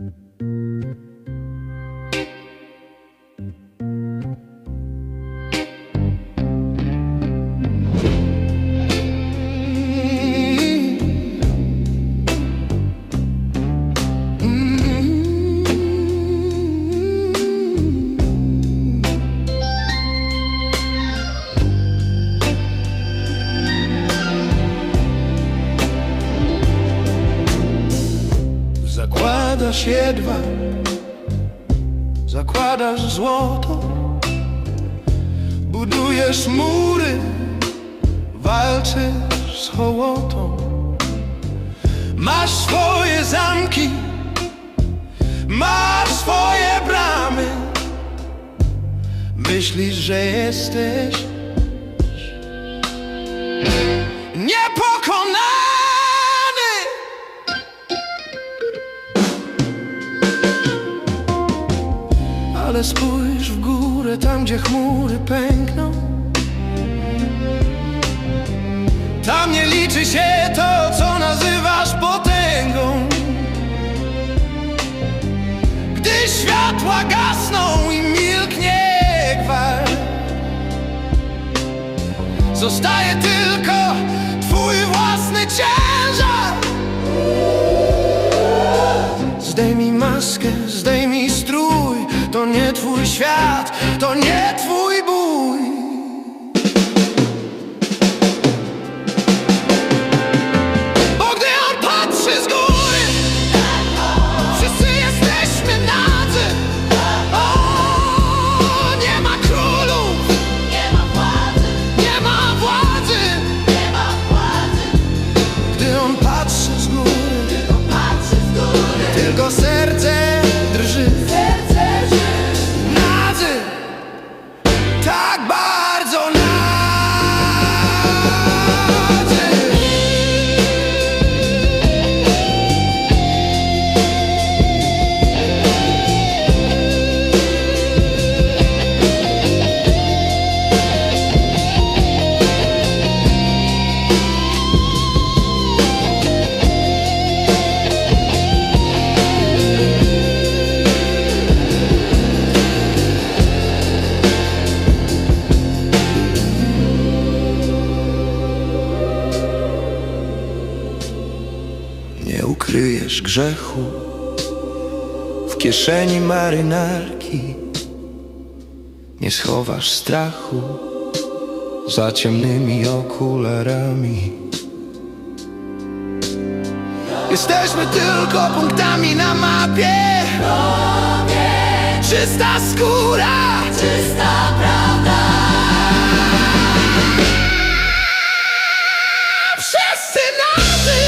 Mm-hmm. Zakładasz jedwab, zakładasz złoto, budujesz mury, walczysz z hołotą. Masz swoje zamki, masz swoje bramy. Myślisz, że jesteś niepokonany. Ale spójrz w górę, tam gdzie chmury pękną. Tam nie liczy się to, co nazywasz potęgą. Gdy światła gasną i milknie gwar Zostaje tylko twój własny ciężar. Zdejmij maskę, zdejmij To nie twój świat, to nie twój bój kryjesz grzechu w kieszeni marynarki. Nie schowasz strachu za ciemnymi okularami. Jesteśmy tylko punktami na mapie. Robię. Czysta skóra, czysta prawda. Wszyscy nazy!